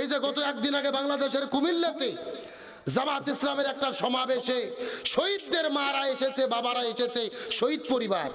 এই যে গত একদিন আগে বাংলাদেশের কুমিল্লাতে জামাত ইসলামের একটা সমাবেশে শহীদদের মারা এসেছে, বাবারা এসেছে, শহীদ পরিবার।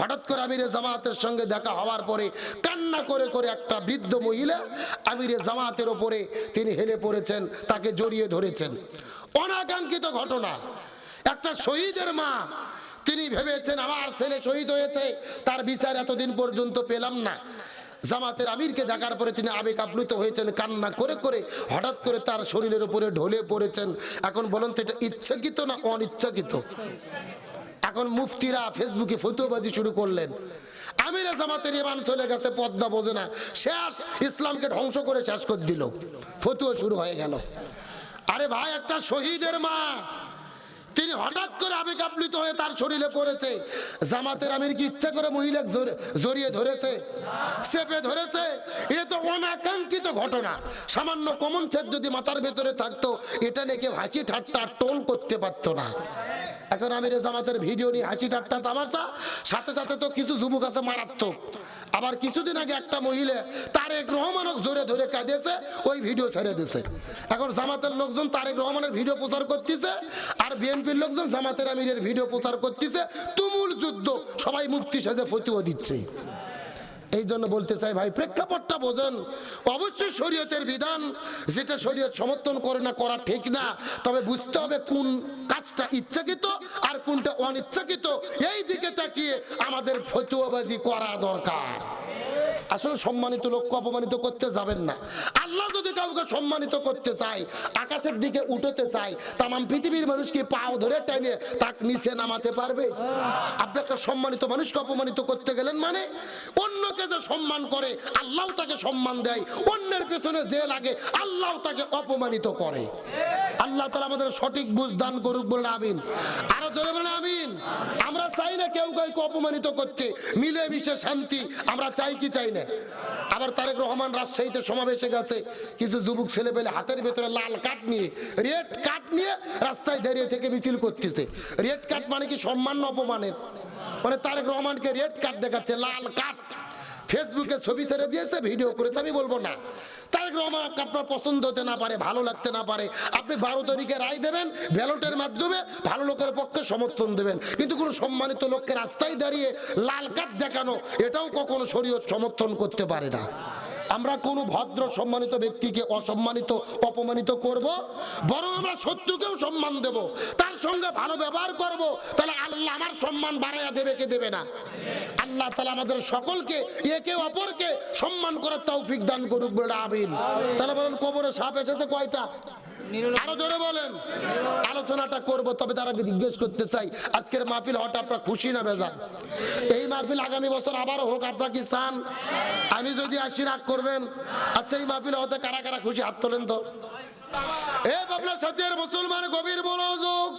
হঠাৎ করে আমিরে জামাতের সঙ্গে দেখা হওয়ার পরে কান্না করে করে একটা বৃদ্ধ মহিলা আমিরে জামাতের ওপরে তিনি হেলে পড়েছেন, তাকে জড়িয়ে ধরেছেন। অনাকাঙ্ক্ষিত ঘটনা। একটা শহীদের মা, তিনি ভেবেছেন, আমার ছেলে শহীদ হয়েছে, তার বিচার এতদিন পর্যন্ত পেলাম না। জামাতের আমিরকে দেখার পরে তিনি আবেগ আপ্লুত হয়েছেন, কান্না করে করে হঠাৎ করে তার শরীরের উপরে ঢলে পড়েছেন। এখন বলুন তো, এটা ইচ্ছাকৃত না অনিচ্ছাকৃত? এখন মুফতিরা ফেসবুকে ফতুয়াবাজি শুরু করলেন। আমিরা জামাতের ইমান চলে গেছে, পদ্মা বোঝে না। শেষ, ইসলামকে ধ্বংস করে শেষ করে দিল। ফতুয়া শুরু হয়ে গেল। আরে ভাই, একটা শহীদের মা তিনি হঠাৎ করে আবেগ আপ্লুত হয়ে তার শরীরে পড়েছে। জামাতের আমির কি ইচ্ছা করে মহিলা জড়- জড়িয়ে ধরেছে? চেপে ধরেছে? এ তো অনাকাঙ্ক্ষিত ঘটনা। সামান্য কমন সেট যদি মাথার ভেতরে থাকতো, এটা নিয়ে কেউ হাসি ঠাট্টা টোল করতে পারতো না। এখন আমির জামাতের ভিডিও নিয়ে হাসি ঠাট্টা তামাশা। সাথে সাথে তো কিছু যুবক আছে মারাত্মক। আবার কিছুদিন আগে একটা মহিলা তারেক রহমানক জোরে ধরে কাঁদেছে ওই ভিডিও ছেড়ে দিয়েছে। এখন জামাতের লোকজন তারেক রহমানের ভিডিও প্রচার করতেছে আর বিএনপির লোকজন জামাতের আমিরের ভিডিও প্রচার করতেছে। তুমুল যুদ্ধ, সবাই মুক্তি সাজে ফতুয়া দিচ্ছে। এই জন্য বলতে চাই ভাই, প্রেক্ষাপটটা বোঝেন। অবশ্যই শরীয়তের বিধান, যেটা শরীয়ত সমর্থন করে না, করা ঠিক না। তবে বুঝতে হবে কোন কাজটা ইচ্ছাকৃত আর কোনটা অনিচ্ছাকৃত। এই দিকে তাকিয়ে আমাদের ফতুয়াবাজি করা দরকার। আসলে সম্মানিত লোককে অপমানিত করতে যাবেন না। আল্লাহ যদি কাউকে সম্মানিত করতে চায়, আকাশের দিকে উঠতে চায় তাম পৃথিবীর মানুষকে পাও ধরে টাইনে তাক নিচে নামাতে পারবে? আপনি একটা সম্মানিত মানুষকে অপমানিত করতে গেলেন মানে? অন্যকে যে সম্মান করে, আল্লাহ তাকে সম্মান দেয়। অন্যের পেছনে যে লাগে, আল্লাহ তাকে অপমানিত করে। আল্লাহ তালা আমাদের সঠিক বুঝ দান করুক বলে আমিন। আরও জোরে বলে আমিন। আমরা চাই না কেউ কাউকে অপমানিত করতে। মিলে মিশে শান্তি, আমরা চাই কি চাই না? আবার তারেক রহমান রাজশাহীতে সমাবেশে গেছে। কিছু যুবক ছেলে পেলে হাতের ভেতরে লাল কাঠ নিয়ে, রেড কাঠ নিয়ে রাস্তায় দাঁড়িয়ে থেকে মিছিল করতেছে। রেড কাঠ মানে কি সম্মান অপমানের? মানে তারেক রহমানকে রেড কাঠ দেখাচ্ছে, লাল কাঠ। ফেসবুকে ছবি ছেড়ে দিয়েছে, ভিডিও করেছে, আমি বলব না। তারেক রহমান আপনি আপনার পছন্দ হতে না পারে, ভালো লাগতে না পারে। আপনি বারো তারিখে রায় দেবেন, ব্যালটের মাধ্যমে ভালো লোকের পক্ষে সমর্থন দেবেন। কিন্তু কোনো সম্মানিত লোককে রাস্তায় দাঁড়িয়ে লাল কাঠ দেখানো, এটাও কখনো শরীয়ত সমর্থন করতে পারে না। আমরা কোন ভদ্র সম্মানিত ব্যক্তিকে অসম্মানিত, অপমানিত করব? বরং আমরা শত্রুকেও সম্মান দেব। তার সঙ্গে ভালো ব্যবহার করব। তাহলে আল্লাহ আমার সম্মান বাড়াইয়া দেবে কে দেবে না? আল্লাহ তালা আমাদের সকলকে, একে অপরকে সম্মান করার তৌফিক দান করুক বলে আমিন। তাহলে বলেন, কবরে সাপ এসেছে কয়টা? আরও জোরে বলেন। আলোচনাটা করব, তবে তারা জিজ্ঞেস করতে চাই, আজকের মাহফিল হওয়াটা আপনার খুশি না বেজান এই মাহফিল আগামী বছর আবারও হোক, আপনারা কি চান? আমি যদি আসি, রাগ করবেন? আচ্ছা এই মাহফিল হতে কারা কারা খুশি? হাত তোলেন তো। মুসলমান গভীর মনোযোগ।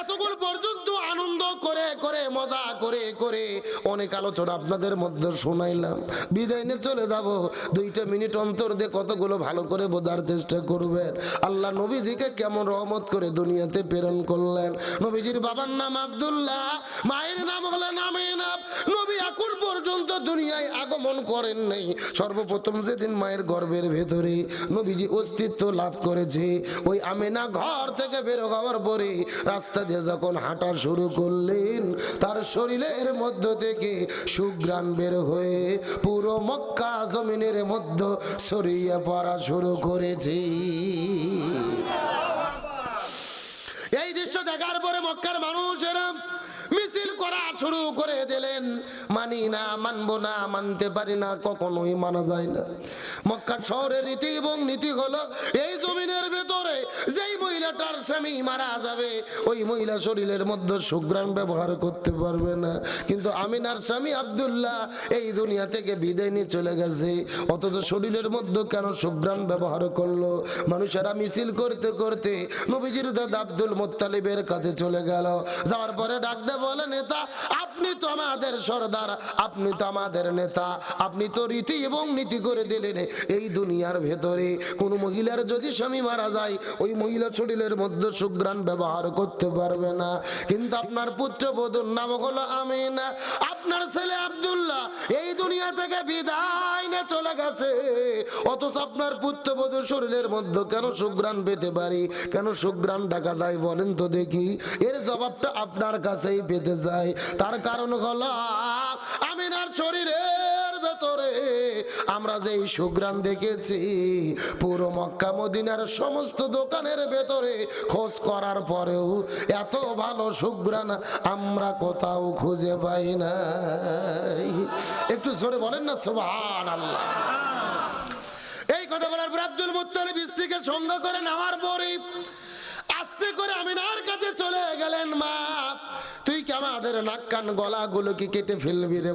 এতক্ষণ পর্যন্ত আনন্দ করে করে, মজা করে করে অনেক আলোচনা আপনাদের মধ্যে শোনাইলাম। বিদায় নিয়ে চলে যাব। দুইটা মিনিট অন্তর দিয়ে কতগুলো ভালো করে বোঝার চেষ্টা করবেন। আল্লাহ নবীজিকে কেমন রহমত করে দুনিয়াতে প্রেরণ করলেন। নবীজির বাবার নাম আবদুল্লাহ, মায়ের নাম হলেন আমিনাব নবী এখন পর্যন্ত দুনিয়ায় আগমন করেন নাই। সর্বপ্রথম যেদিন মায়ের গর্ভের ভেতরে নবীজি অস্তিত্ব লাভ করেছে। ওই আমেনা ঘর থেকে বের হওয়ার পরে রাস্তা দিয়ে যখন হাঁটা শুরু করলেন, তার শরীরের মধ্য থেকে সুগ্রাণ বের হয়ে পুরো মক্কা জমিনের মধ্যে ছড়িয়ে পড়া শুরু করেছে। এই দৃশ্য দেখার পরে মক্কার মানুষেরা মিছিল করা শুরু করে দিলেন। মানি না, মানবো না, মানতে পারি না, কখনোই মানা যায় না। মক্কার শহরের রীতি এবং নীতি হলো, এই জমিনের ভেতরে যেই মহিলাটার স্বামী মারা যাবে, ওই মহিলা শরীরের মধ্যে সুগ্রাণ ব্যবহার করতে পারবে না। কিন্তু আমিনার স্বামী আব্দুল্লাহ এই দুনিয়া থেকে বিদায় নিয়ে চলে গেছে। অথচ শরীরের মধ্যে কেন সুগ্রাম ব্যবহার করল? মানুষেরা মিছিল করতে করতে নবীজির দাদা আব্দুল মোত্তালিবের কাছে চলে গেল। যাওয়ার পরে ডাকতে বলে নেতা, আপনি তো আমাদের সর্দার, আপনি তো আমাদের নেতা, আপনি তো রীতি এবং নীতি করে দিলেন এই দুনিয়ার ভেতরে। কোন মহিলার যদি স্বামী মারা যায়, ওই মহিলা শরীরের মধ্যে সুগ্রাণ ব্যবহার করতে পারবে না। কিন্তু আপনার পুত্রবধূর নাম হলো আমিনা। আপনার ছেলে আব্দুল্লাহ এই দুনিয়া থেকে বিদায় নিয়ে চলে গেছে। অথচ আপনার পুত্রবধূর শরীরের মধ্যে কেন সুগ্রাণ পেতে পারি? কেন সুগ্রাণ দেখা যায় বলেন তো দেখি। এর জবাবটা আপনার কাছেই পেতে চাই তার কারণ হলো, আমিনার শরীরের ভেতরে আমরা যে সুগ্রাম দেখেছি, পুরো মক্কা মদিনার সমস্ত দোকানের ভেতরে খোঁজ করার পরেও এত ভালো সুগ্রাণ আমরা কোথাও খুঁজে পাই না একটু জোরে বলেন না সুবহান আল্লাহ এই কথা বলার পর আব্দুল মুত্তালিব স্ত্রীকে সঙ্গ করে নামার পরে আস্তে করে আমিনার কাছে চলে গেলেন মা। আমাদের নাক কান গলাগুলো কি কেটে ফেলবি রে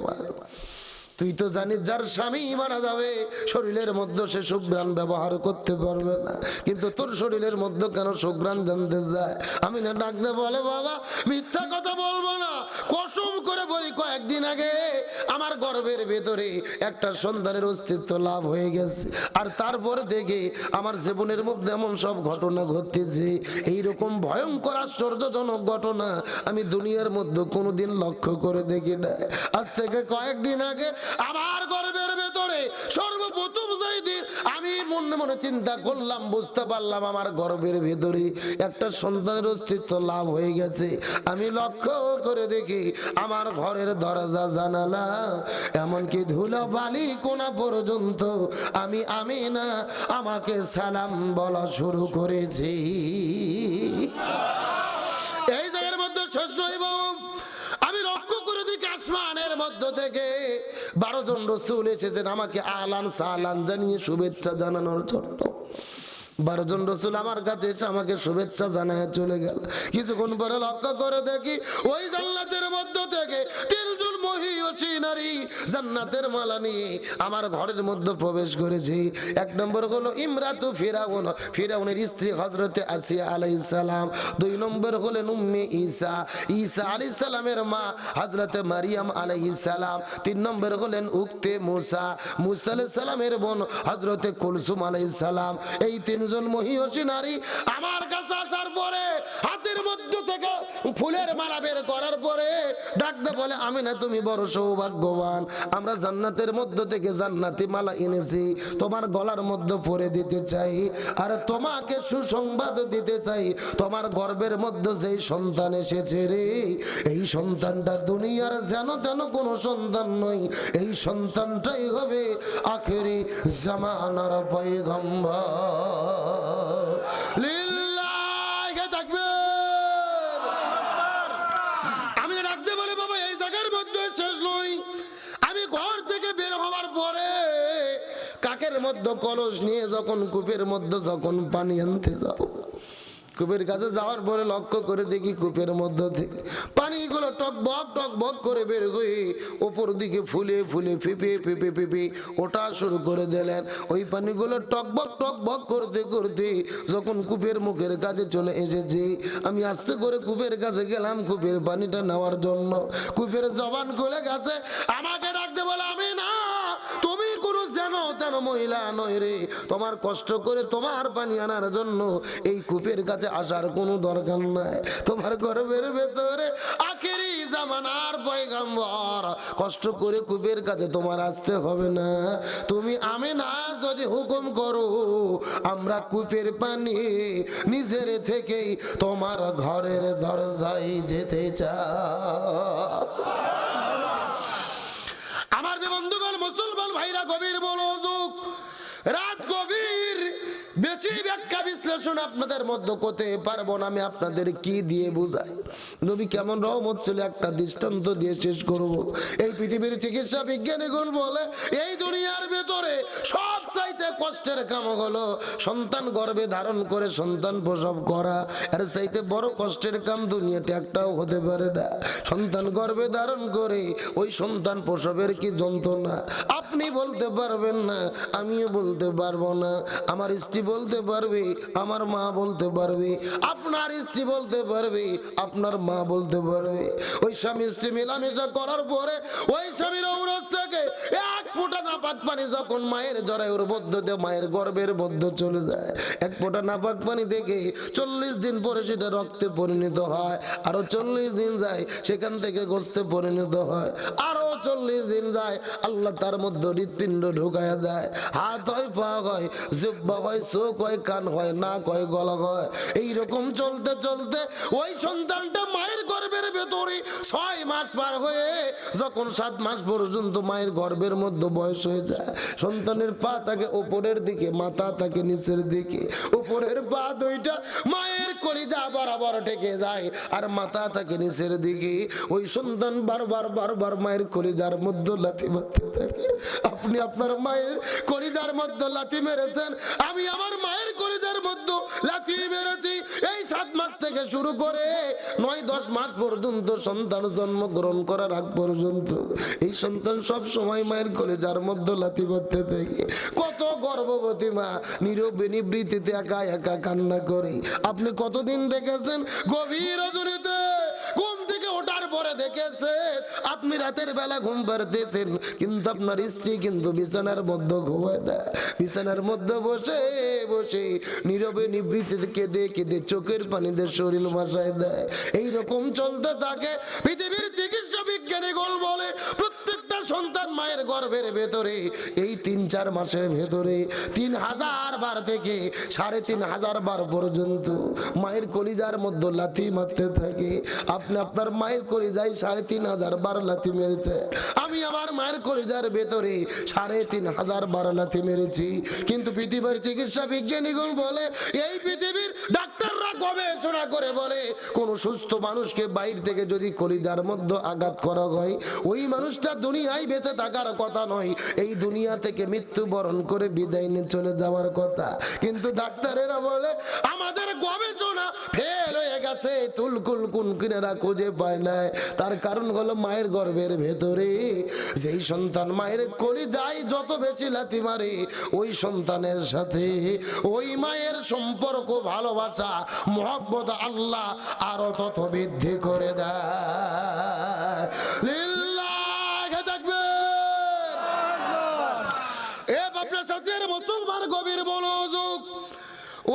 তুই তো জানিস যার স্বামী মারা যাবে, শরীরের মধ্যে সে সুগ্রাণ ব্যবহার করতে পারবে না। কিন্তু তোর শরীরের মধ্যে কেন সুগ্রাণ জানতে যায়? আমি না ডাকতে বলে, বাবা, মিথ্যা কথা বলব না। কসম করে বলি, কয়েকদিন আগে আমার গর্বের ভেতরে একটা সন্তানের অস্তিত্ব লাভ হয়ে গেছে। আর তারপরে দেখে আমার জীবনের মধ্যে এমন সব ঘটনা ঘটতেছে এইরকম ভয়ঙ্কর, আশ্চর্যজনক ঘটনা আমি দুনিয়ার মধ্যে কোনোদিন লক্ষ্য করে দেখি না আজ থেকে কয়েকদিন আগে আমার গর্বের ভেতরে সর্বপ্রথম যেই দিন আমি মনে মনে চিন্তা করলাম, বুঝতে পারলাম আমার গর্বের ভেতরে একটা সন্তানের অস্তিত্ব লাভ হয়ে গেছে। আমি লক্ষ্য করে দেখি আমার ঘরের দরজা, জানালা, এমনকি ধুলো বালি কোনা পর্যন্ত আমি আমি না আমাকে সালাম বলা শুরু করেছি এই জায়গার মধ্যে শেষ নয় বাবু আমি লক্ষ্য করে দেখি আসমানের মধ্য থেকে বারো জন রসুল এসেছেন আমাকে আলান সালান জানিয়ে শুভেচ্ছা জানানোর জন্য। বারো জন রসুল আমার কাছে এসে আমাকে শুভেচ্ছা জানায় চলে গেল। কিছুক্ষণ পরে লক্ষ্য করে দেখি ওই জান্নাতের মধ্য থেকে তিনজন মহিয়সী নারী জান্নাতের মালা নিয়ে আমার ঘরের মধ্যে প্রবেশ করেছে। এক নম্বর হলো ইমরাতু ফিরাউন। ফিরাউনের স্ত্রী হজরতে আসিয়া আলাইহিস সালাম। দুই নম্বর হলেন উম্মে ঈসা। ঈসা আলাইহিস সালামের মা হজরতে মারিয়াম আলাইহিস সালাম। তিন নম্বর হলেন উক্তে মুসা। মুসা আলাইহিস সালামের বোন হজরতে কুলসুম আলাইহিস সালাম। এই তিনজন মহিয়সী নারী আমার কাছে আসার পরে, হাতের মধ্য থেকে ফুলের মালা বের করার পরে ডাকতে বলে, আমি না, তুমি বড় সৌভাগ্যবান। আমরা জান্নাতের মধ্য থেকে জান্নাতি মালা এনেছি, তোমার গলার মধ্যে পরে দিতে চাই আর তোমাকে সুসংবাদ দিতে চাই। তোমার গর্বের মধ্যে যেই সন্তান এসেছে রে, এই সন্তানটা দুনিয়ার যেন তেন কোনো সন্তান নয়। এই সন্তানটাই হবে আখেরি জামানার পয়গম্বর। আমি বাবা, এই জায়গার মধ্যে শেষ নই। আমি ঘর থেকে বের পরে কাকের মধ্যে কলস নিয়ে, যখন কূপের মধ্যে, যখন পানি আনতে যাও কূপের কাছে যাওয়ার পরে লক্ষ্য করে দেখি কূপের মধ্য থেকে পানিগুলো টক বক টক বক করে বের হয়ে ওপর দিকে ফুলে ফুলে ফেপে ফেপে ফেপে ওটা শুরু করে দিলেন। ওই পানিগুলো টক বক টক বক করতে করতে যখন কূপের মুখের কাছে চলে এসেছে, আমি আস্তে করে কূপের কাছে গেলাম, কূপের পানিটা নেওয়ার জন্য। কূপের জবান খুলে গেছে, আমাকে ডাকতে বলে, আমি না। মহিলা নয় রে। তোমার কষ্ট করে তোমার পানি আনার জন্য এই কূপের কাছে আসার কোনো দরকার নাই। তোমার গর্বের ভেতরে আখেরি জামানার পয়গাম্বর। কষ্ট করে কূপের কাছে তোমার আসতে হবে না। তুমি আমি না যদি হুকুম করো, আমরা কূপের পানি নিজের থেকেই তোমার ঘরের দরজায় যেতে চাই আমার যে বন্ধুগণ মুসলমান ভাইরা গভীর মনোযোগ রাত গভীর বেশি ব্যাখ্যা বিশ্লেষণ আপনাদের মধ্যে করতে পারব না আমি আপনাদের কি দিয়ে বুঝাই? নবী কেমন রহমত ছিল, একটা দৃষ্টান্ত দিয়ে শেষ করব। এই পৃথিবীর চিকিৎসা বিজ্ঞানীগুলো বলে, এই দুনিয়ার ভেতরে সব চাইতে কষ্টের কাম হলো সন্তান গর্ভে ধারণ করে সন্তান প্রসব করা। আর চাইতে বড় কষ্টের কাম দুনিয়াতে একটাও হতে পারে না। সন্তান গর্ভে ধারণ করে ওই সন্তান প্রসবের কি যন্ত্রণা? আপনি বলতে পারবেন না, আমিও বলতে পারব না। আমার স্ত্রী বলতে পারবে, আমার মা বলতে পারবে, আপনার স্ত্রী বলতে পারবে, আপনার মা বলতে পারবে। ওই স্বামী স্ত্রী মেলামেশা করার পরে ওই স্বামীর ঔরস থেকে এক ফোঁটা নাপাক পানি যখন মায়ের জরায়ুর দিয়ে মায়ের গর্বের মধ্য চলে যায়। এক ফোঁটা নাপাক পানি দেখে চল্লিশ দিন পরে সেটা রক্তে পরিণত হয়, আরও চল্লিশ দিন যায় সেখান থেকে গোস্তে পরিণত হয়। আরও চল্লিশ দিন যায়, আল্লাহ তার মধ্যে হৃৎপিণ্ড ঢুকায়া দেয়। হাত হয়, পা হয় জিব্বা হয়, চোখ হয়, কান হয়, নাক হয়, গলা হয়। এইরকম চলতে চলতে ওই সন্তানটা মায়ের গর্ভের ভেতরে ছয় মাস পার হয়ে যখন সাত মাস পর্যন্ত মায়ের গর্ভের মধ্যে বয়স হয়ে যায়, সন্তানের পা থাকে উপরের দিকে, মাথা থাকে নিচের দিকে। উপরের পা দুইটা মায়ের কলিজা বরাবর ঠেকে যায়, আর মাথা থাকে নিচের দিকে। ওই সন্তান বারবার বারবার মায়ের কলিজার মধ্যে লাথি মারতে থাকে। আপনি আপনার মায়ের কলিজার মধ্যে লাথি মেরেছেন, আমি আমার মায়ের কলিজার মধ্যে লাথি মেরেছি। এই সাত মাস থেকে শুরু করে নয়, দশ মাস পর্যন্ত সন্তান জন্মগ্রহণ করার আগ পর্যন্ত এই সন্তান সব সময় মায়ের কলেজার মধ্যে লাথি মারতে থাকে। কত গর্ভবতী মা নীরবে নিবৃত্তিতে একা একা কান্না করে। আপনি কতদিন দেখেছেন গভীর রজনীতে? পরে দেখেছে, আপনি রাতের বেলা ঘুম পারতেছেন কিন্তু আপনার স্ত্রী কিন্তু বিছানার মধ্যে ঘুমায় না। বিছানার মধ্যে বসে বসে নীরবে নিবৃত্তি কেঁদে কেঁদে চোখের পানিতে শরীর মাসায় দেয়। এইরকম চলতে থাকে, পৃথিবীর চিকিৎসা বিজ্ঞানী গোল বলে, প্রত্যেকটা সন্তান মায়ের গর্ভের ভেতরে, এই তিন চার মাসের ভেতরে তিন হাজার বার থেকে সাড়ে তিন হাজার বার পর্যন্ত মায়ের কলিজার মধ্যে লাথি মারতে থাকে। আপনি আপনার মায়ের কলিজায় সাড়ে তিন হাজার বার লাথি মেরেছে। আমি আমার মায়ের কলিজার ভেতরে সাড়ে তিন হাজার বার লাথি মেরেছি। কিন্তু পৃথিবীর চিকিৎসা বিজ্ঞানীগণ বলে, এই পৃথিবীর ডাক্তাররা গবেষণা করে বলে, কোন সুস্থ মানুষকে বাইর থেকে যদি কলিজার মধ্যে আঘাত করা হয়, ওই মানুষটা দুনিয়ায় বেঁচে থাকার কথা নয়, এই দুনিয়া থেকে মৃত্যুবরণ করে বিদায় নিয়ে চলে যাওয়ার কথা। কিন্তু ডাক্তারেরা বলে, আমাদের গবেষণা ফেল হয়ে গেছে তুলকুল কুন কিনারা খুঁজে পায় না তার কারণ হলো মায়ের গর্ভের ভেতরে। যেই সন্তান মায়ের কলি যায় যত বেশি লাথি মারে, ওই সন্তানের সাথে ওই মায়ের সম্পর্ক, ভালোবাসা মোহাব্বত আল্লাহ আরও তত বৃদ্ধি করে দেয়। মুসলমান গভীর মনোযোগ।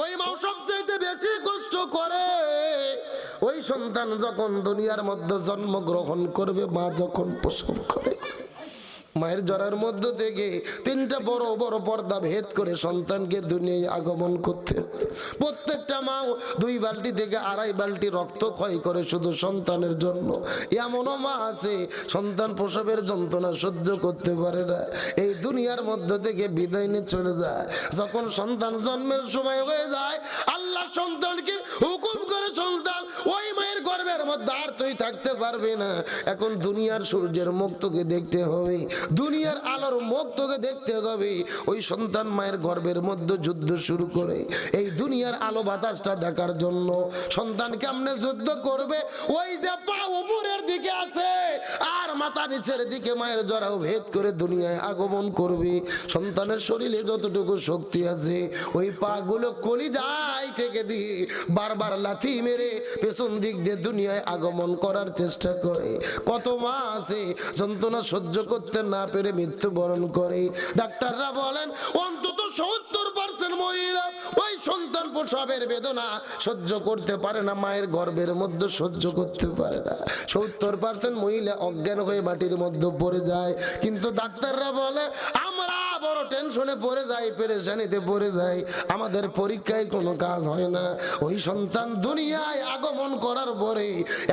ওই মা সবচেয়ে বেশি কষ্ট করে। ওই সন্তান যখন দুনিয়ার মধ্যে জন্মগ্রহণ করবে, মা যখন প্রসব করে। মায়ের জরার মধ্য থেকে তিনটা বড় বড় পর্দা ভেদ করে সন্তানকে দুনিয়ায় আগমন করতে। প্রত্যেকটা মা দুই বালতি থেকে আড়াই বালতি রক্ত ক্ষয় করে শুধু সন্তানের জন্য। এমনও মা আছে, সন্তান প্রসবের যন্ত্রণা সহ্য করতে পারে না। এই দুনিয়ার মধ্য থেকে বিদায় নিয়ে চলে যায়। যখন সন্তান জন্মের সময় হয়ে যায়, আল্লাহ সন্তানকে হুকুম করে, সন্তান ওই মায়ের গর্ভের মধ্যে আর তুই থাকতে পারবে না। এখন দুনিয়ার সূর্যের মুখ তোকে দেখতে হবে। দুনিয়ার আলোর মুখ তোকে দেখতে হবে। ওই সন্তান মায়ের গর্ভের মধ্যে যুদ্ধ শুরু করে এই দুনিয়ার আলো বাতাসটা দেখার জন্য। সন্তান কেমনে যুদ্ধ করবে? ওই যে পা উপরের দিকে আছে, আর মাথা নিচের দিকে মায়ের জরাও ভেদ করে দুনিয়ায় আগমন করবে। সন্তানের শরীরে যতটুকু শক্তি আছে, ওই পা গুলো কলি যায় থেকে দিয়ে বারবার লাথি মেরে পেছন দিক দিয়ে দুনিয়ায় আগমন করার চেষ্টা করে। কত মা আছে, যন্ত্রণা সহ্য করতে না পেরে মৃত্যুবরণ করে। ডাক্তাররা বলেন, অন্তত সত্তর পার্সেন্ট মহিলা ওই সন্তান প্রসবের বেদনা সহ্য করতে পারে না, মায়ের গর্ভের মধ্যে সহ্য করতে পারে না। সত্তর পার্সেন্ট মহিলা অজ্ঞান হয়ে মাটির মধ্যে পড়ে যায়। কিন্তু ডাক্তাররা বলে, আমরা বড় টেনশনে পড়ে যাই, পেরেশানিতে পড়ে যাই, আমাদের পরীক্ষায় কোনো কাজ হয় না। ওই সন্তান দুনিয়ায় আগমন করার পরে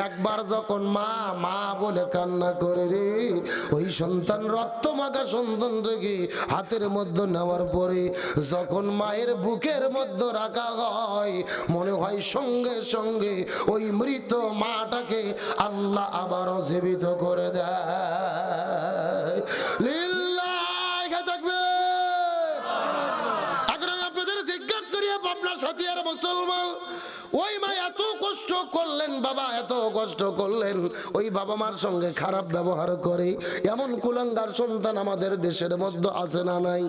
একবার যখন মা মা বলে কান্না করে রে, ওই সন্তান রক্ত মাখা সন্তানটাকে হাতের মধ্যে নেওয়ার পরে যখন মায়ের বুকের মধ্যে রাখা হয়, মনে হয় সঙ্গে সঙ্গে ওই মৃত মাটাকে আল্লাহ আবারও জীবিত করে দেয় লিল্লাহি তাকবীর পাবনা সাথিয়ার মুসলমান। ওই মা এত কষ্ট করলেন, বাবা এত কষ্ট করলেন। ওই বাবা মার সঙ্গে খারাপ ব্যবহার করে, এমন কুলাঙ্গার সন্তান আমাদের দেশের মধ্যে আছে না নাই?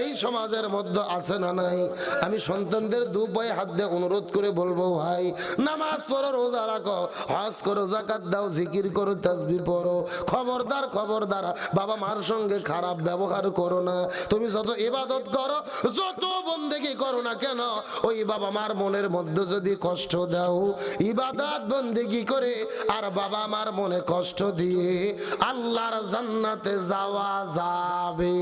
এই সমাজের মধ্যে আছে না নাই? আমি সন্তানদের দু পায়ে হাত দিয়ে অনুরোধ করে বলব ভাই, নামাজ পড়ো, রোজা রাখো, হজ করো, জাকাত দাও, জিকির করো, তাসবি পড়ো। খবরদার খবরদার, বাবা মার সঙ্গে খারাপ ব্যবহার করো না। তুমি যত ইবাদত করো, যত বন্দেগি করো না কেন? ওই বাবা মার মনের মধ্যে যদি কষ্ট দাও, ইবাদাত বন্দেগি করে আর বাবা মার মনে কষ্ট দিয়ে আল্লাহর জান্নাতে যাওয়া যাবে।